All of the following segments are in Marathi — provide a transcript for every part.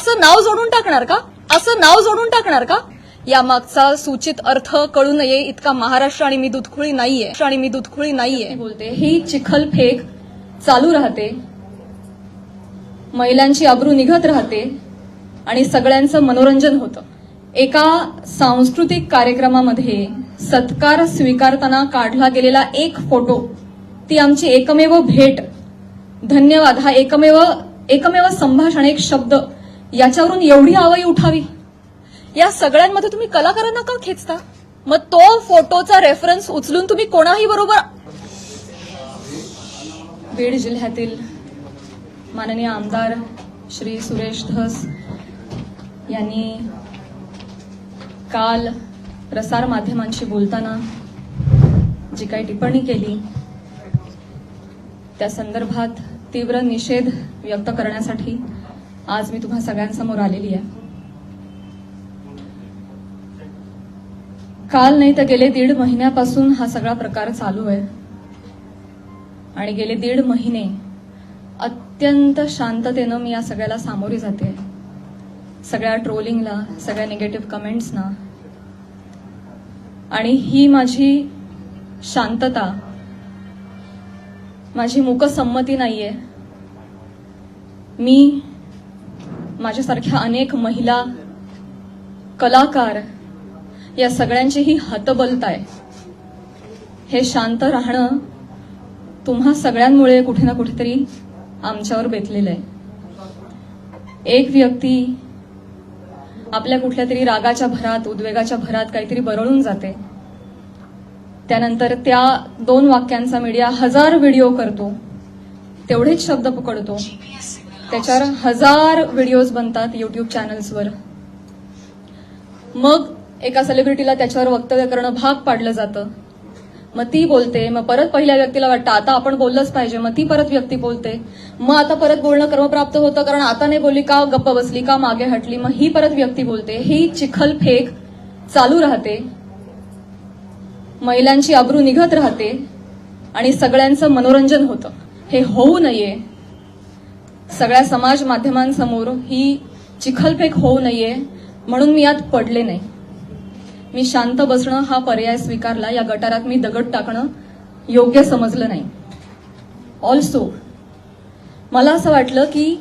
असं नाव जोडून टाकणार का? असं नाव जोडून टाकणार का? या मागचा सूचित अर्थ कळू नये इतका महाराष्ट्र आणि मी दुधखुळी नाहीये. आणि मी दुधखुळी नाहीये. बोलते ही चिखल फेक चालू राहते महिलांची अब्रू निघत राहते आणि सगळ्यांचं मनोरंजन होतं. एका सांस्कृतिक कार्यक्रमामध्ये सत्कार स्वीकारताना काढला गेलेला एक फोटो ती आमची एकमेव भेट. धन्यवाद. हा एकमेव एकमेव संभाषण एक शब्द. याच्यावरून एवढी आवई उठावी? या सगळ्यांमध्ये तुम्ही कलाकारांना का खेचता? मग तो फोटोचा रेफरन्स उचलून तुम्ही कोणाही बरोबर बीड जिल्ह्यातील माननीय आमदार श्री सुरेश धस यांनी काल प्रसार माध्यमांशी बोलताना जी काही टिप्पणी केली त्या संदर्भात तीव्र निषेध व्यक्त करण्यासाठी आज मी तुम्हा सगळ्यांसमोर आलेली आहे. काल नाही तर गेले दीड महिन्यापासून हा सगळा प्रकार चालू आहे. आणि गेले दीड महिने अत्यंत शांततेनं मी या सगळ्याला सामोरी जाते. सगळ्या ट्रोलिंगला सगळ्या निगेटिव्ह कमेंट्सना आणि ही माझी शांतता माझी मूकसंमती नाहीये. मी माझ्यासारख्या अनेक महिला कलाकार या सगळ्यांचीही हातबलत हतबलता आहे हे शांत राहणं तुम्हा सगळ्यांमुळे कुठे ना कुठेतरी आमच्यावर बेतलेलं आहे एक व्यक्ती आपल्या कुठल्या तरी रागाच्या भरात उद्वेगाच्या भरात काहीतरी बरळून जाते. त्यानंतर त्या दोन वाक्यांचा मीडिया हजार व्हिडिओ करतो. तेवढेच शब्द पकडतो. त्याच्यावर हजार व्हिडिओज बनतात युट्यूब चॅनल्सवर मग एका सेलिब्रिटीला त्याच्यावर वक्तव्य करणं भाग पाडलं जातं. मग ती बोलते मग परत पहिल्या व्यक्तीला वाटतं आता आपण बोललंच पाहिजे मग ती परत व्यक्ती बोलते. मग आता परत बोलणं क्रमप्राप्त होतं कारण आता नाही बोलली का गप्प बसली का मागे हटली मग ही परत व्यक्ती बोलते. ही चिखल फेक चालू राहते. महिलांची अब्रू निघत राहते. आणि सगळ्यांचं मनोरंजन होतं. हे होऊ नये. सगळ्या समाज माध्यमांसमोर ही चिखलफेक होऊ नये म्हणून मी यात पडले नाही. मी शांत बसणं हा पर्याय स्वीकारला या गटारात मी दगड टाकणं योग्य समजलं नाही. ऑल्सो मला असं वाटलं की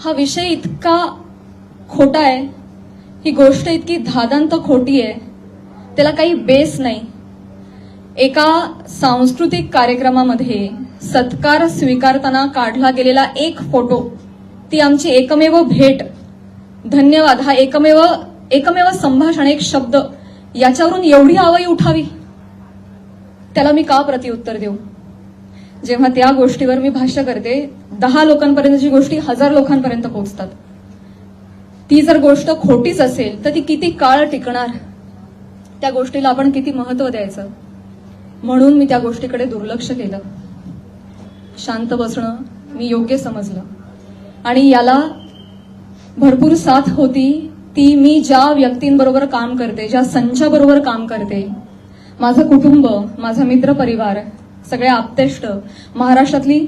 हा विषय इतका खोटा आहे ही गोष्ट इतकी धादांत खोटी आहे त्याला काही बेस नाही. एका सांस्कृतिक कार्यक्रमामध्ये सत्कार स्वीकारताना काढला गेलेला एक फोटो ती आमची एकमेव भेट. धन्यवाद. हा एकमेव एकमेव संभाषण एक शब्द. याच्यावरून एवढी आवई उठावी? त्याला मी का प्रतिउत्तर देऊ? जेव्हा त्या गोष्टीवर मी भाष्य करते दहा लोकांपर्यंतची गोष्टी हजार लोकांपर्यंत पोहोचतात. ती जर गोष्ट खोटीच असेल तर ती किती काळ टिकणार? त्या गोष्टीला आपण किती महत्त्व द्यायचं? म्हणून मी त्या गोष्टीकडे दुर्लक्ष केलं. शांत बसणं मी योग्य समजलं. आणि याला भरपूर साथ होती ती मी ज्या व्यक्तींबरोबर काम करते ज्या संचाबरोबर काम करते माझं कुटुंब माझा मित्रपरिवार सगळे आप्तेष्ट महाराष्ट्रातली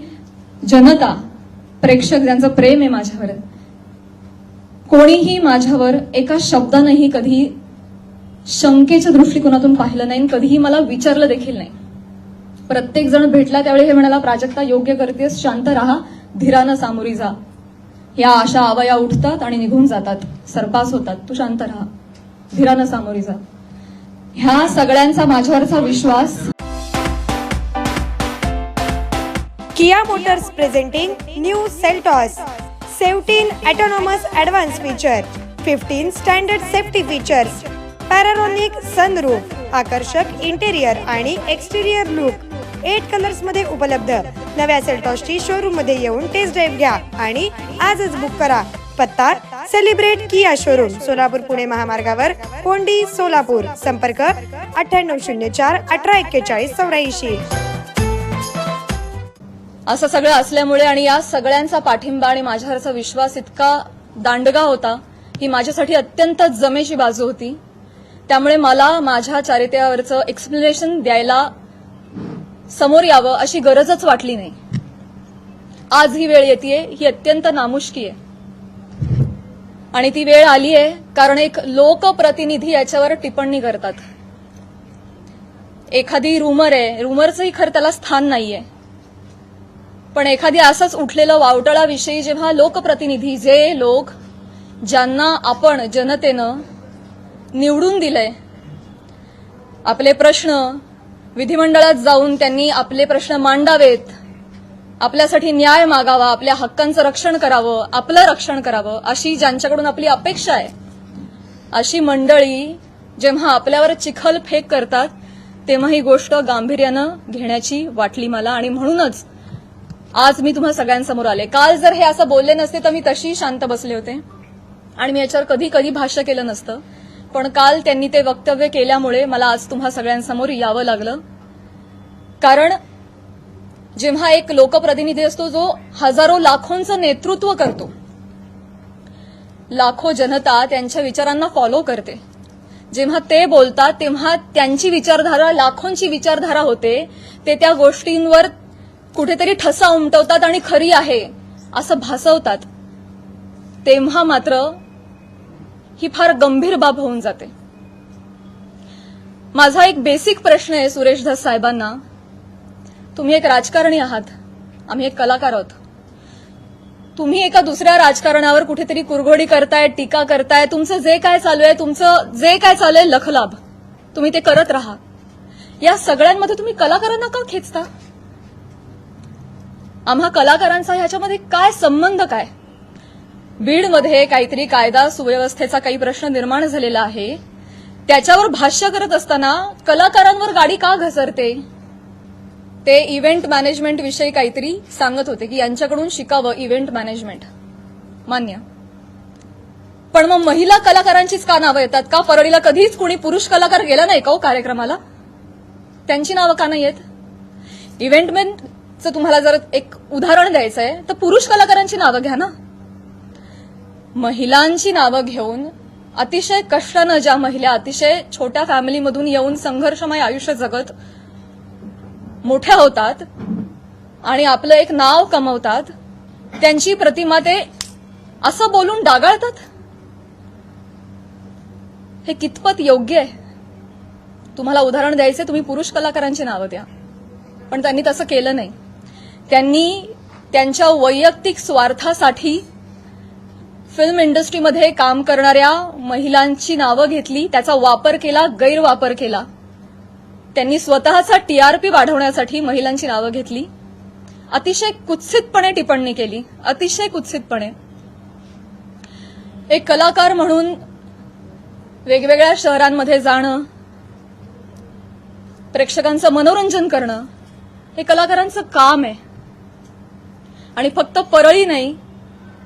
जनता प्रेक्षक ज्यांचं प्रेम आहे माझ्यावर कोणीही माझ्यावर एका शब्दानंही कधी शंकेच्या दृष्टिकोनातून पाहिलं नाही कधीही मला विचारलं देखील नाही. प्रत्येक जण भेटला त्यावेळी हे म्हणाला प्राजक्ता योग्य करतेस शांत राहा धीरानं सामोरी जा. या अशा आवया उठतात आणि निघून जातात सरपास होतात तू शांत राहा धीरानं सामोरी जा. ह्या सगळ्यांचा माझ्यावरचा विश्वास. Kia Motors presenting new Seltos. Seventeen autonomous advance feature. Fifteen standard safety features. Panoramic sunroof आकर्षक इंटेरियर आणि एक्सटेरियर लुक एट कलर्समध्ये उपलब्ध. नव्या सेल्टॉसची शोरूममध्ये येऊन टेस्ट ड्राईव्ह घ्या आणि आजच बुक करा. पत्ता celebrate KIA showroom Solapur Pune महामार्गावर कोंडी सोलापूर. संपर्क अठ्ठ्याण्णव शून्य चार अठरा एक्केचाळीस चौऱ्याऐंशी. असं सगळं असल्यामुळे आणि या सगळ्यांचा पाठिंबा आणि माझ्यावरचा विश्वास इतका दांडगा होता ही माझ्यासाठी अत्यंत जमेची बाजू होती. त्यामुळे मला माझ्या चारित्र्यावरचं एक्सप्लेनेशन द्यायला समोर यावं अशी गरजच वाटली नाही. आज ही वेळ येते ही अत्यंत नामुष्की आहे. आणि ती वेळ आली आहे कारण एक लोकप्रतिनिधी याच्यावर टिप्पणी करतात. एखादी रुमर आहे रुमरचंही खरं त्याला स्थान नाहीये. पण एखादी असंच उठलेलं वावटळाविषयी जेव्हा लोकप्रतिनिधी जे लोक ज्यांना आपण जनतेनं निवडून दिलंय. आपले प्रश्न विधिमंडळात जाऊन त्यांनी आपले प्रश्न मांडावेत. आपल्यासाठी न्याय मागावा आपल्या हक्कांचं रक्षण करावं आपलं रक्षण करावं अशी ज्यांच्याकडून आपली अपेक्षा आहे. अशी मंडळी जेव्हा आपल्यावर चिखल फेक करतात तेव्हा ही गोष्ट गांभीर्यानं घेण्याची वाटली मला आणि म्हणूनच आज मी तुम्हा सगळ्यांसमोर आले. काल जर हे असं बोलले नसते तर मी तशी शांत बसले होते. आणि मी याच्यावर कधी कधी भाष्य केलं नसतं. पण काल त्यांनी ते वक्तव्य केल्यामुळे मला आज तुम्हा सगळ्यांसमोर यावं लागलं. कारण जेव्हा एक लोकप्रतिनिधी असतो जो हजारो लाखोंचं नेतृत्व करतो. लाखो जनता त्यांच्या विचारांना फॉलो करते. जेव्हा ते बोलतात तेव्हा त्यांची विचारधारा लाखोंची विचारधारा होते. ते त्या गोष्टींवर कुठेतरी ठसा उमटवतात आणि खरी आहे असं भासवतात. तेव्हा मात्र ही फार गंभीर बाब होऊन जाते. माझा एक बेसिक प्रश्न आहे सुरेश धस साहेबांना. तुम्ही एक राजकारणी आहात. आम्ही एक कलाकार आहोत. तुम्ही एका दुसऱ्या राजकारणावर कुठेतरी कुरघोडी करताय टीका करताय. तुमचं जे काय चालू आहे तुमचं जे काय चालू आहे लखलाभ. तुम्ही ते करत राहा. या सगळ्यांमध्ये तुम्ही कलाकारांना का खेचता? आम्हा कलाकारांचा ह्याच्यामध्ये काय संबंध काय? बीडमध्ये काहीतरी कायदा सुव्यवस्थेचा काही प्रश्न निर्माण झालेला आहे. त्याच्यावर भाष्य करत असताना कलाकारांवर गाडी का घसरते? ते इव्हेंट मॅनेजमेंट विषयी काहीतरी सांगत होते की यांच्याकडून शिकावं इव्हेंट मॅनेजमेंट मान्य. पण मग महिला कलाकारांचीच का नावं येतात? का परळीला कधीच कुणी पुरुष कलाकार गेला नाही का हो कार्यक्रमाला? त्यांची नावं का नाही येत इव्हेंटमेंटचं तुम्हाला जर एक उदाहरण द्यायचं आहे तर पुरुष कलाकारांची नावं घ्या ना. महिलांची नावं घेऊन अतिशय कष्टानं ज्या महिला अतिशय छोट्या फॅमिलीमधून येऊन संघर्षमय आयुष्य जगत मोठ्या होतात आणि आपलं एक नाव कमवतात त्यांची प्रतिमा ते असं बोलून डागाळतात? हे कितपत योग्य आहे? तुम्हाला उदाहरण द्यायचे तुम्ही पुरुष कलाकारांची नावं द्या. पण त्यांनी तसं केलं नाही. त्यांनी त्यांच्या वैयक्तिक स्वार्थासाठी फिल्म इंडस्ट्रीमध्ये काम करणाऱ्या महिलांची नावं घेतली त्याचा वापर केला गैरवापर केला. त्यांनी स्वतःचा टीआरपी वाढवण्यासाठी महिलांची नावं घेतली. अतिशय कुत्सितपणे टिप्पणी केली. अतिशय कुत्सितपणे. एक कलाकार म्हणून वेगवेगळ्या शहरांमध्ये जाणं प्रेक्षकांचं मनोरंजन करणं हे कलाकारांचं काम आहे. आणि फक्त परळी नाही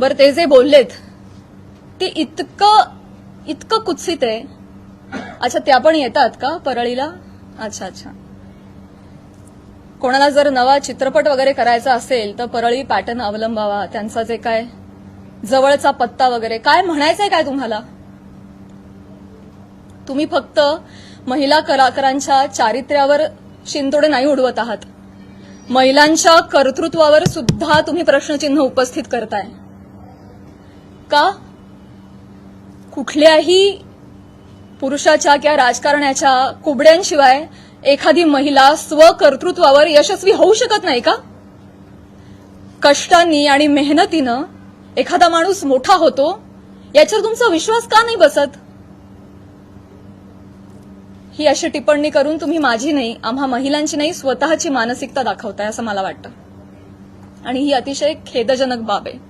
बरं ते जे बोललेत ते इतकं इतकं कुत्सित आहे. अच्छा त्या पण येतात का परळीला? अच्छा अच्छा. कोणाला जर नवा चित्रपट वगैरे करायचा असेल तर परळी पॅटर्न अवलंबावा. त्यांचा जे काय जवळचा पत्ता वगैरे. काय म्हणायचंय काय तुम्हाला? तुम्ही फक्त महिला कलाकारांच्या चारित्र्यावर शिंतोडे नाही उडवत आहात. महिलांच्या कर्तृत्वावर सुद्धा तुम्ही प्रश्नचिन्ह उपस्थित करताय. का? कुठल्याही पुरुषाच्या किंवा राजकारण्याच्या कुबड्यांशिवाय एखादी महिला स्वकर्तृत्वावर यशस्वी होऊ शकत नाही का? कष्टांनी आणि मेहनतीनं एखादा माणूस मोठा होतो याच्यावर तुमचा विश्वास का नाही बसत? ही अशी टिप्पणी करून तुम्ही माझी नाही आम्हा महिलांची नाही स्वतःची मानसिकता दाखवताय असं मला वाटतं. आणि ही अतिशय खेदजनक बाब आहे.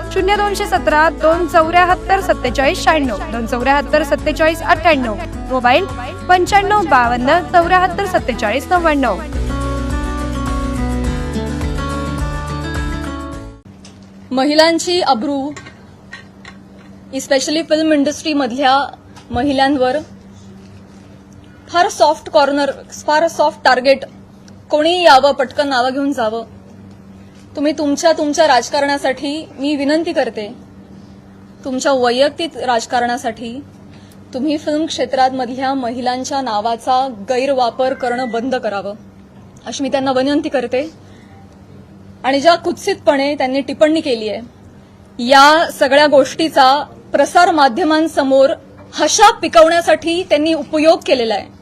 शून्य दोनशे सतरा दोन चौऱ्याहत्तर सत्तेचाळीस शहाण्णव दोन चौऱ्याहत्तर सत्तेचाळीस अठ्ठ्याण्णव मोबाईल पंच्याण्णव बावन्न चौऱ्याहत्तर सत्तेचाळीस नव्याण्णव. महिलांची अब्रू इस्पेशली फिल्म इंडस्ट्रीमधल्या महिलांवर फार सॉफ्ट कॉर्नर फार सॉफ्ट टार्गेट कोणी यावं पटकन नावं घेऊन जावं? तुम्ही तुमच्या तुमच्या राजकारणासाठी मी विनंती करते. तुमच्या वैयक्तिक राजकारणासाठी तुम्ही फिल्म क्षेत्रामधल्या महिलांच्या नावाचा गैरवापर करणं बंद करावं अशी मी त्यांना विनंती करते. आणि ज्या कुत्सितपणे त्यांनी टिप्पणी केली आहे या सगळ्या गोष्टीचा प्रसार माध्यमांसमोर हशा पिकवण्यासाठी त्यांनी उपयोग केलेला आहे.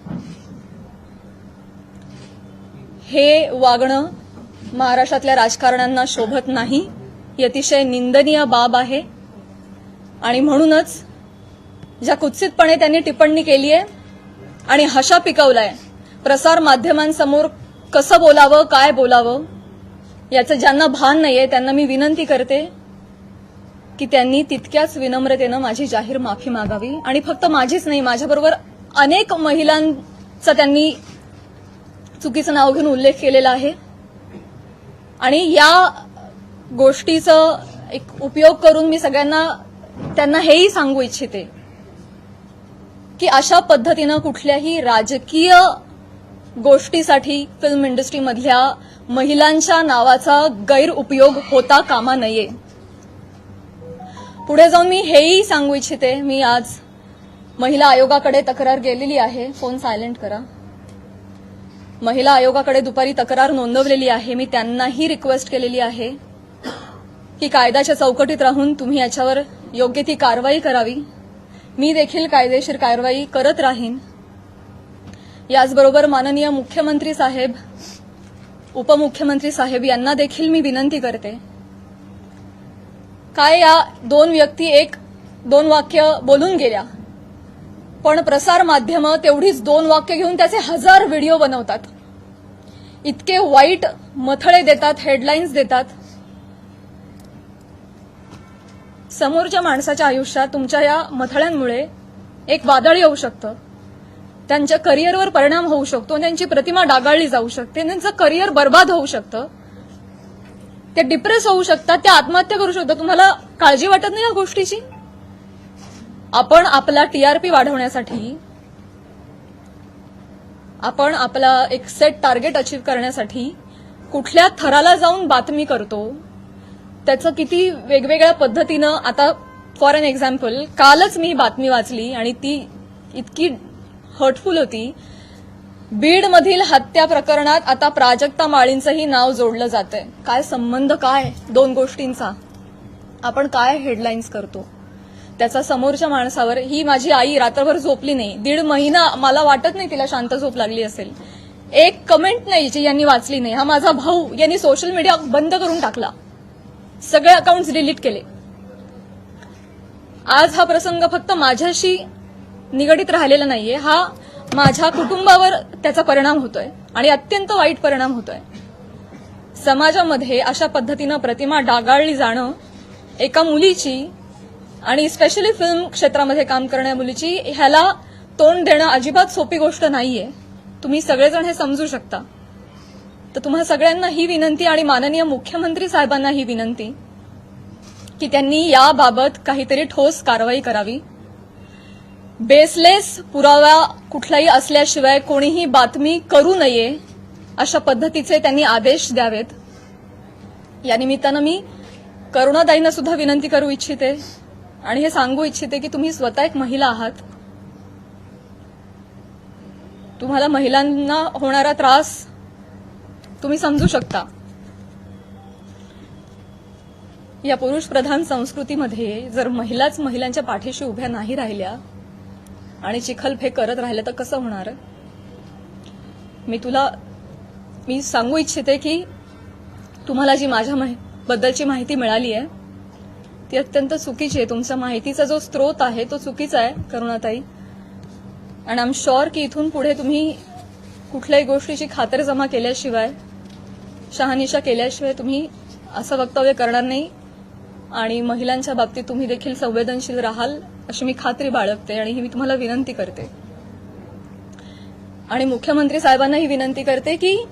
हे वागणं महाराष्ट्रातल्या राजकारण्यांना शोभत नाही. ही अतिशय निंदनीय बाब आहे. आणि म्हणूनच ज्या कुत्सितपणे त्यांनी टिप्पणी केली आहे आणि हशा पिकवलाय प्रसार माध्यमांसमोर कसं बोलावं काय बोलावं याचं ज्यांना भान नाहीये त्यांना मी विनंती करते की त्यांनी तितक्याच विनम्रतेनं माझी जाहीर माफी मागावी. आणि फक्त माझीच नाही माझ्याबरोबर अनेक महिलांचा त्यांनी चुकीचं नाव घेऊन उल्लेख केलेला आहे. आणि या गोष्टीचं एक उपयोग करून मी सगळ्यांना त्यांना हेही सांगू इच्छिते की अशा पद्धतीनं कुठल्याही राजकीय गोष्टीसाठी फिल्म इंडस्ट्रीमधल्या महिलांच्या नावाचा गैरउपयोग होता कामा नये. पुढे जाऊन मी हेही सांगू इच्छिते मी आज महिला आयोगाकडे तक्रार गेलेली आहे. फोन सायलेंट करा. महिला आयोगाकडे दुपारी तक्रार नोंदवलेली आहे. मी त्यांनाही रिक्वेस्ट केलेली आहे की कायद्याच्या चौकटीत राहून तुम्ही याच्यावर योग्य ती कारवाई करावी. मी देखील कायदेशीर कारवाई करत राहीन. याचबरोबर माननीय मुख्यमंत्री साहेब उपमुख्यमंत्री साहेब यांना देखील मी विनंती करते. काय या दोन व्यक्ती एक दोन वाक्य बोलून गेल्या? पण प्रसार माध्यमं तेवढीच दोन वाक्य घेऊन त्याचे हजार व्हिडिओ बनवतात. इतके वाईट मथळे देतात हेडलाईन्स देतात. समोरच्या माणसाच्या आयुष्यात तुमच्या या मथळ्यांमुळे एक वादळ येऊ शकतं. त्यांच्या करिअरवर परिणाम होऊ शकतो त्यांची प्रतिमा डागाळली जाऊ शकते. त्यांचं करिअर बर्बाद होऊ शकतं. ते डिप्रेस होऊ शकतात. ते आत्महत्या करू शकतात. तुम्हाला काळजी वाटत नाही या गोष्टीची? आपण आपला टीआरपी वाढवण्यासाठी आपण आपला एक सेट टार्गेट अचीव करण्यासाठी कुठल्या थराला जाऊन बातमी करतो त्याचं किती वेगवेगळ्या पद्धतीनं आता फॉर अन एक्झाम्पल कालच मी बातमी वाचली आणि ती इतकी हर्टफुल होती. बीडमधील हत्या प्रकरणात आता प्राजक्ता माळींचंही नाव जोडलं जातंय. काय संबंध काय दोन गोष्टींचा? आपण काय हेडलाईन्स करतो? त्याचा समोरच्या माणसावर ही माझी आई रात्रभर झोपली नाही. दीड महिना मला वाटत नाही तिला शांत झोप लागली असेल. एक कमेंट नाही जी यांनी वाचली नाही. हा माझा भाऊ यांनी सोशल मीडिया बंद करून टाकला. सगळे अकाउंट डिलीट केले. आज हा प्रसंग फक्त माझ्याशी निगडीत राहिलेला नाहीये. हा माझ्या कुटुंबावर त्याचा परिणाम होतोय आणि अत्यंत वाईट परिणाम होतोय. समाजामध्ये अशा पद्धतीनं प्रतिमा डागाळली जाणं एका मुलीची आणि स्पेशली फिल्म क्षेत्रामध्ये काम करणाऱ्या मुलीची ह्याला तोंड देणं अजिबात सोपी गोष्ट नाहीये. तुम्ही सगळेजण हे समजू शकता. तर तुम्हा सगळ्यांना ही विनंती आणि माननीय मुख्यमंत्री साहेबांना ही विनंती की त्यांनी याबाबत काहीतरी ठोस कारवाई करावी. बेसलेस पुरावा कुठलाही असल्याशिवाय कोणीही बातमी करू नये अशा पद्धतीचे त्यांनी आदेश द्यावेत. या निमित्तानं मी करुणादाईंना सुद्धा विनंती करू इच्छिते. आणि हे सांगू इच्छिते की तुम्ही स्वतः एक महिला आहात. तुम्हाला महिलांना होणारा त्रास तुम्ही समजू शकता. या पुरुष प्रधान संस्कृतीमध्ये जर महिलाच महिलांच्या पाठीशी उभ्या नाही राहिल्या आणि चिखलफेक करत राहिल्या तर कसं होणार? मी तुला मी सांगू इच्छिते की तुम्हाला जी माझ्या बद्दलची माहिती मिळाली आहे ती अत्यंत चुकीची आहे. तुमचा माहितीचा जो स्रोत आहे तो चुकीचा आहे करुणाताई. आणि आम शॉर शुअर की इथून पुढे तुम्ही कुठल्याही गोष्टीची खातरजमा केल्याशिवाय शहानिशा केल्याशिवाय तुम्ही असं वक्तव्य करणार नाही. आणि महिलांच्या बाबतीत तुम्ही देखील संवेदनशील राहाल अशी मी खात्री बाळगते आणि ही मी तुम्हाला विनंती करते. आणि मुख्यमंत्री साहेबांना ही विनंती करते की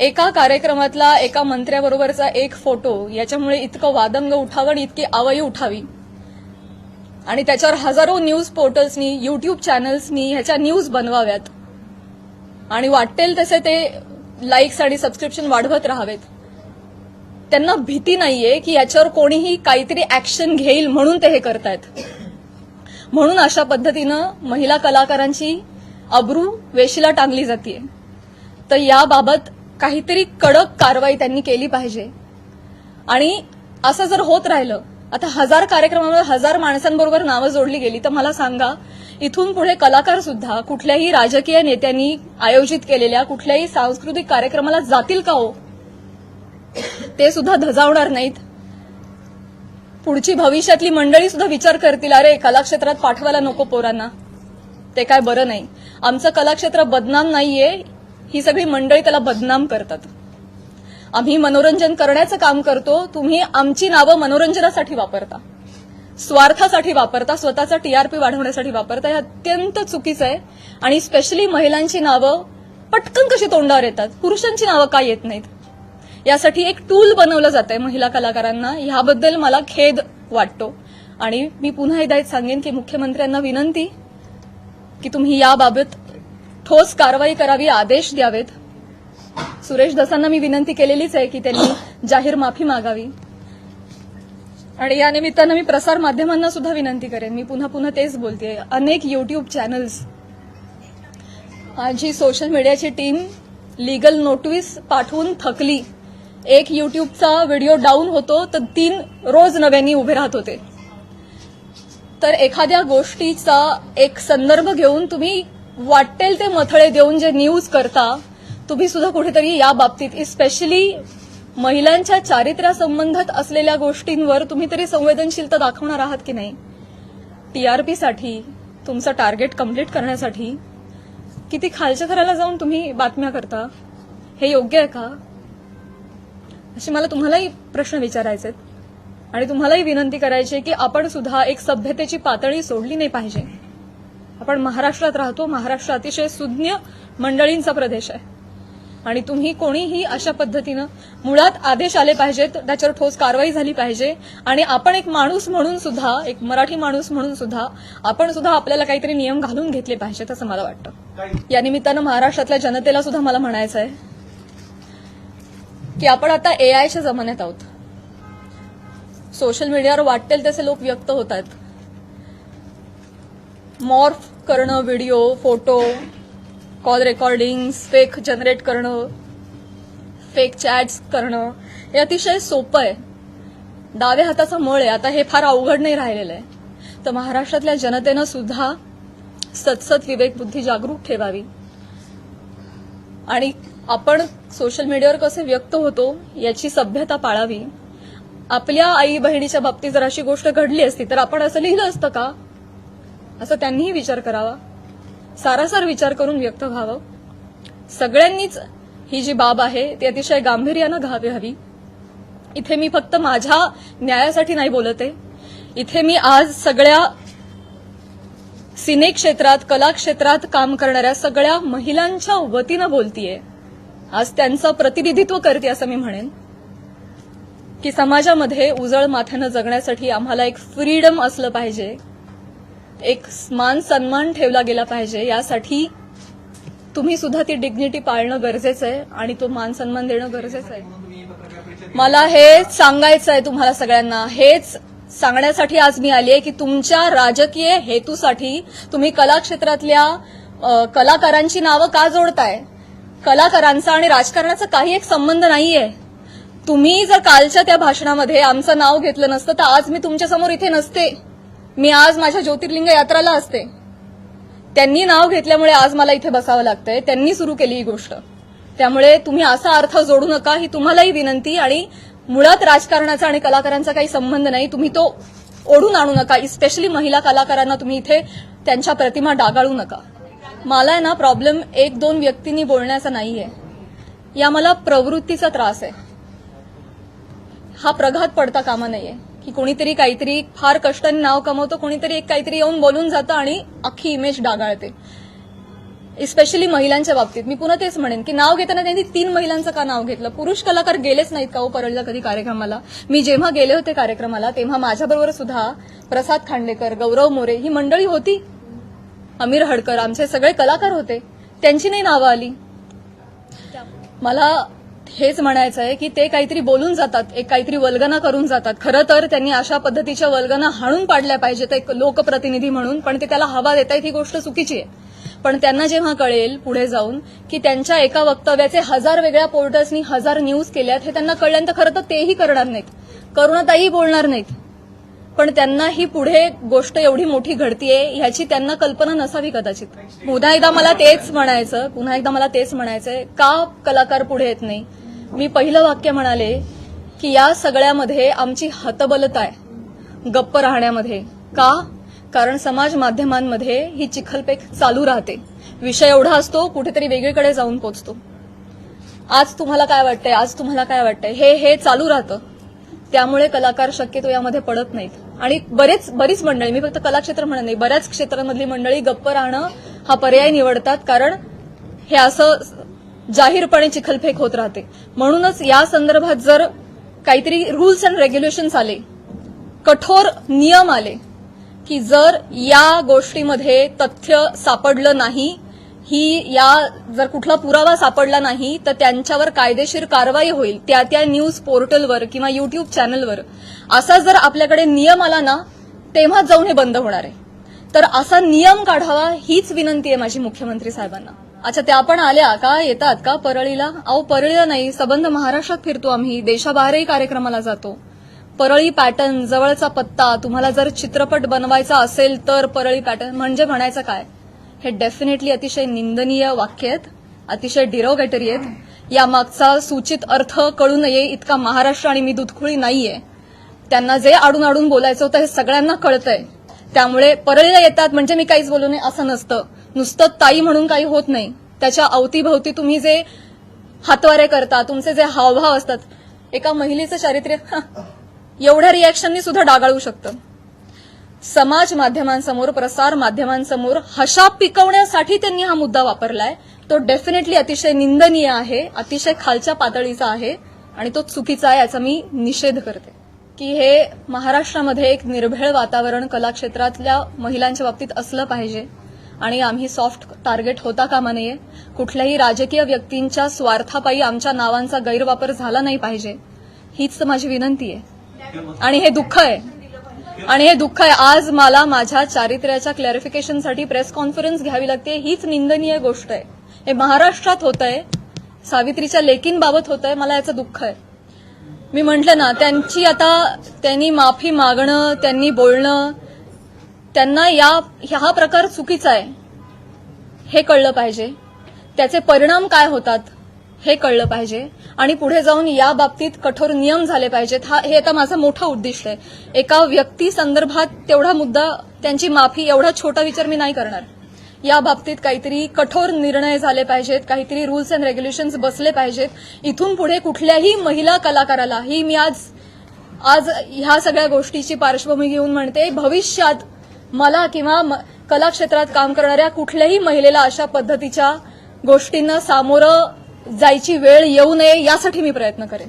एका कार्यक्रमातला एका मंत्र्याबरोबरचा एक फोटो याच्यामुळे इतकं वादंग उठावं आणि इतकी आवई उठावी. आणि त्याच्यावर हजारो न्यूज पोर्टल्सनी युट्यूब चॅनल्सनी ह्याच्या न्यूज बनवाव्यात. आणि वाटेल तसे ते लाईक्स आणि सबस्क्रिप्शन वाढवत राहावेत. त्यांना भीती नाहीये की याच्यावर कोणीही काहीतरी ऍक्शन घेईल म्हणून ते हे करतायत. म्हणून अशा पद्धतीनं महिला कलाकारांची अब्रू वेशीला टांगली जाते तर याबाबत काहीतरी कडक कारवाई त्यांनी केली पाहिजे. आणि असं जर होत राहिलं आता हजार कार्यक्रमामध्ये हजार माणसांबरोबर नावं जोडली गेली तर मला सांगा इथून पुढे कलाकार सुद्धा कुठल्याही राजकीय नेत्यांनी आयोजित केलेल्या कुठल्याही सांस्कृतिक कार्यक्रमाला जातील का हो? ते सुद्धा धजावणार नाहीत. पुढची भविष्यातली मंडळी सुद्धा विचार करतील अरे कलाक्षेत्रात पाठवायला नको पोरांना. ते काय बरं नाही. आमचं कलाक्षेत्र बदनाम नाहीये. ही सगळी मंडळी त्याला बदनाम करतात. आम्ही मनोरंजन करण्याचं काम करतो तुम्ही आमची नावं मनोरंजनासाठी वापरता. स्वार्थासाठी वापरता स्वतःचा टीआरपी वाढवण्यासाठी वापरता हे अत्यंत चुकीचं आहे. आणि स्पेशली महिलांची नावं पटकन कशी तोंडावर येतात? पुरुषांची नावं का येत नाहीत? यासाठी एक टूल बनवलं जात आहे महिला कलाकारांना. ह्याबद्दल मला खेद वाटतो. आणि मी पुन्हा एकदा सांगेन की मुख्यमंत्र्यांना विनंती की तुम्ही याबाबत ठोस कारवाई करावी आदेश द्यावेत. सुरेश दसांना मी विनंती केलेलीच आहे की त्यांनी जाहीर माफी मागावी. आणि या निमित्तानं मी प्रसार माध्यमांना सुद्धा विनंती करेन. मी पुन्हा पुन्हा तेच बोलते अनेक युट्यूब चॅनल्स माझी सोशल मीडियाची टीम लिगल नोटीस पाठवून थकली. एक युट्यूबचा व्हिडिओ डाऊन होतो तर तीन रोज नव्यानी उभे राहत होते. तर एखाद्या गोष्टीचा एक संदर्भ घेऊन तुम्ही वाटेल ते मथळे देऊन जे न्यूज करता तुम्ही सुद्धा कुठेतरी या बाबतीत स्पेशली महिलांच्या चारित्र्यासंबंधात असलेल्या गोष्टींवर तुम्ही तरी संवेदनशीलता दाखवणार आहात की नाही? टीआरपीसाठी तुमचं टार्गेट कंप्लीट करण्यासाठी किती खालच्या थराला जाऊन तुम्ही बातम्या करता? हे योग्य आहे का? असे मला तुम्हालाही प्रश्न विचारायचे आहेत आणि तुम्हालाही विनंती करायची आहे की आपण सुद्धा एक सभ्यतेची पातळी सोडली नाही पाहिजे. आपण महाराष्ट्रात राहतो. महाराष्ट्र अतिशय सुज्ञ मंडळींचा प्रदेश आहे. आणि तुम्ही कोणीही अशा पद्धतीनं मुळात आदेश आले पाहिजेत त्याच्यावर ठोस कारवाई झाली पाहिजे. आणि आपण एक माणूस म्हणून सुद्धा एक मराठी माणूस म्हणून सुद्धा आपण सुद्धा आपल्याला काहीतरी नियम घालून घेतले पाहिजेत असं मला वाटतं. या निमित्तानं महाराष्ट्रातल्या जनतेला सुद्धा मला म्हणायचं आहे की आपण आता एआयच्या जमान्यात आहोत. सोशल मीडियावर वाटेल तसे लोक व्यक्त होत आहेत मॉर्फ करणं video photo call recordings fake generate करणं फेक चॅट्स करणं हे अतिशय सोपं आहे. डाव्या हाताचा मळ आहे. आता हे फार अवघड नाही राहिलेलं आहे. तर महाराष्ट्रातल्या जनतेनं सुद्धा सतसत विवेक बुद्धी जागरूक ठेवावी. आणि आपण सोशल मीडियावर कसे व्यक्त होतो याची सभ्यता पाळावी. आपल्या आई बहिणीच्या बाबतीत जर अशी गोष्ट घडली असती तर आपण असं लिहिलं असतं का? असं त्यांनीही विचार करावा. सारासार विचार करून व्यक्त व्हावं. सगळ्यांनीच ही जी बाब आहे ती अतिशय गांभीर्यानं घावी हवी. इथे मी फक्त माझ्या न्यायासाठी नाही बोलत. आहे इथे मी आज सगळ्या सिने क्षेत्रात कला क्षेत्रात काम करणाऱ्या सगळ्या महिलांच्या वतीनं बोलतीये. आज त्यांचं प्रतिनिधित्व करते असं मी म्हणेन. की समाजामध्ये उजळ माथ्यानं जगण्यासाठी आम्हाला एक फ्रीडम असलं पाहिजे. एक मान सन्मान ठेवला गेला पाहिजे. यासाठी तुम्ही सुद्धा ती डिग्निटी पाळणं गरजेचं आहे आणि तो मान सन्मान देणं गरजेचं आहे. मला हेच सांगायचं आहे तुम्हाला सगळ्यांना. हेच सांगण्यासाठी आज मी आली आहे की तुमच्या राजकीय हेतूसाठी तुम्ही कला क्षेत्रातल्या कलाकारांची नावं का जोडताय? कलाकारांचा आणि राजकारणाचा काही एक संबंध नाहीये. तुम्ही जर कालच्या त्या भाषणामध्ये आमचं नाव घेतलं नसतं तर आज मी तुमच्यासमोर इथे नसते. मी आज माझ्या ज्योतिर्लिंग यात्राला असते. त्यांनी नाव घेतल्यामुळे आज मला इथे बसावं लागतंय. त्यांनी सुरू केली ही गोष्ट. त्यामुळे तुम्ही असा अर्थ जोडू नका ही तुम्हालाही विनंती आणि मुळात राजकारणाचा आणि कलाकारांचा काही संबंध नाही. तुम्ही तो ओढून आणू नका. इस्पेशली महिला कलाकारांना तुम्ही इथे त्यांच्या प्रतिमा डागाळू नका. मला आहे ना प्रॉब्लेम एक दोन व्यक्तींनी बोलण्याचा नाहीये. या मला प्रवृत्तीचा त्रास आहे. हा प्रघात पडता कामा नाहीये की कोणीतरी काहीतरी फार कष्टाने नाव कमवतो कोणीतरी एक काहीतरी येऊन बोलून जातं आणि अख्खी इमेज डागाळते. इस्पेशली महिलांच्या बाबतीत. मी पुन्हा तेच म्हणेन की नाव घेताना त्यांनी तीन महिलांचं का नाव घेतलं? पुरुष कलाकार गेलेच नाहीत का हो परळला कधी कार्यक्रमाला? मी जेव्हा गेले होते कार्यक्रमाला तेव्हा माझ्याबरोबर सुद्धा प्रसाद खांडेकर गौरव मोरे ही मंडळी होती. अमीर हडकर आमचे सगळे कलाकार होते. त्यांची नाही नावं आली. मला हेच म्हणायचं आहे की ते काहीतरी बोलून जातात एक काहीतरी वल्गना करून जातात. खरं तर त्यांनी अशा पद्धतीच्या वल्गना हाणून पाडल्या पाहिजेत एक लोकप्रतिनिधी म्हणून पण ते त्याला हवा देतायत ही गोष्ट चुकीची आहे. पण त्यांना जेव्हा कळेल पुढे जाऊन की त्यांच्या एका वक्तव्याचे हजार वेगळ्या पोर्टल्सनी हजार न्यूज केल्यात हे त्यांना कळल्यानंतर खरं तर तेही करणार नाहीत. करुणाताही बोलणार नाहीत. पण त्यांना ही पुढे गोष्ट एवढी मोठी घडतीये ह्याची त्यांना कल्पना नसावी कदाचित. पुन्हा एकदा मला तेच म्हणायचं पुन्हा एकदा मला तेच म्हणायचंय का कलाकार पुढे येत नाही? मी पहिलं वाक्य म्हणाले की या सगळ्यामध्ये आमची हतबलता आहे. गप्प राहण्यामध्ये. का? कारण समाज माध्यमांमध्ये ही चिखलपेक चालू राहते. विषय एवढा असतो कुठेतरी वेगळीकडे जाऊन पोचतो. आज तुम्हाला काय वाटतंय? आज तुम्हाला काय वाटतंय? हे हे चालू राहतं. त्यामुळे कलाकार शक्यतो यामध्ये पडत नाहीत. आणि बरेच बरीच मंडळी मी फक्त कलाक्षेत्र म्हणत नाही बऱ्याच क्षेत्रांमधली मंडळी गप्प राहणं हा पर्याय निवडतात. कारण हे असं जाहीरपणे चिखलफेक होत राहते. म्हणूनच या संदर्भात जर काहीतरी रूल्स अँड रेग्युलेशन्स आले कठोर नियम आले की जर या गोष्टीमध्ये तथ्य सापडलं नाही ही या जर कुठला पुरावा सापडला नाही तर त्यांच्यावर कायदेशीर कारवाई होईल. त्या त्या न्यूज पोर्टलवर किंवा युट्यूब चॅनलवर असा जर आपल्याकडे नियम आला ना तेव्हा जाऊन हे बंद होणार आहे. तर असा नियम काढावा हीच विनंती आहे माझी मुख्यमंत्री साहेबांना. अच्छा त्या पण आल्या. का येतात? का परळीला? अहो परळीला नाही. सबंध महाराष्ट्रात फिरतो आम्ही. देशाबाहेरही कार्यक्रमाला जातो. परळी पॅटर्न जवळचा पत्ता तुम्हाला जर चित्रपट बनवायचा असेल तर परळी पॅटर्न म्हणजे म्हणायचं काय? हे डेफिनेटली अतिशय निंदनीय वाक्य आहेत. अतिशय डिरोगेटरी आहेत. यामागचा सूचित अर्थ कळू नये इतका महाराष्ट्र आणि मी दुधखुळी नाहीये. त्यांना जे आडून आडून बोलायचं होतं हे सगळ्यांना कळतंय. त्यामुळे परळीला येतात म्हणजे मी काहीच बोलू नये असं नसतं. नुसतं ताई म्हणून काही होत नाही. त्याच्या अवतीभवती तुम्ही जे हातवारे करता तुमचे जे हावभाव असतात एका महिलेचं चारित्र्य एवढ्या रिॲक्शननी सुद्धा डागाळू शकतं. समाज माध्यमांसमोर प्रसार माध्यमांसमोर हशा पिकवण्यासाठी त्यांनी हा मुद्दा वापरलाय. तो डेफिनेटली अतिशय निंदनीय आहे अतिशय खालच्या पातळीचा आहे आणि तो चुकीचा आहे याचा मी निषेध करते. की हे महाराष्ट्रामध्ये एक निर्भेळ वातावरण कलाक्षेत्रातल्या महिलांच्या बाबतीत असलं पाहिजे. आणि आम्ही सॉफ्ट टार्गेट होता कामा नये. कुठल्याही राजकीय व्यक्तींच्या स्वार्थापायी आमच्या नावांचा गैरवापर झाला नाही पाहिजे. हीच माझी विनंती आहे. आणि हे दुःख आहे. आणि हे दुःख आहे. आज मला माझ्या चारित्र्याच्या क्लॅरिफिकेशनसाठी प्रेस कॉन्फरन्स घ्यावी लागते. हीच निंदनीय गोष्ट आहे. हे महाराष्ट्रात होत आहे सावित्रीच्या लेकींबाबत होत आहे मला याचं दुःख आहे. मी म्हटलं ना त्यांची आता त्यांनी माफी मागणं त्यांनी बोलणं त्यांना या हा प्रकार चुकीचा आहे. हे कळलं पाहिजे. त्याचे परिणाम काय होतात हे कळलं पाहिजे. आणि पुढे जाऊन या बाबतीत कठोर नियम झाले पाहिजेत. हा हे आता माझं मोठं उद्दिष्ट आहे. एका व्यक्ती संदर्भात तेवढा मुद्दा त्यांची माफी एवढा छोटा विचार मी नाही करणार. या बाबतीत काहीतरी कठोर निर्णय झाले पाहिजेत. काहीतरी रूल्स अँड रेग्युलेशन्स बसले पाहिजेत. इथून पुढे कुठल्याही महिला कलाकाराला ही मी आज आज ह्या सगळ्या गोष्टीची पार्श्वभूमी घेऊन म्हणते भविष्यात मला किंवा म- कला क्षेत्रात काम करणाऱ्या कुठल्याही महिलेला अशा पद्धतीच्या गोष्टींना सामोरं जायची वेळ येऊ नये यासाठी मी प्रयत्न करेन.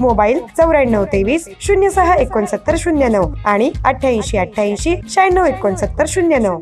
मोबाईल चौऱ्याण्णव तेवीस शून्य सहा एकोणसत्तर शून्य नऊ आणि अठ्ठ्याऐंशी अठ्ठ्याऐंशी शहाण्णव एकोणसत्तर शून्य नऊ.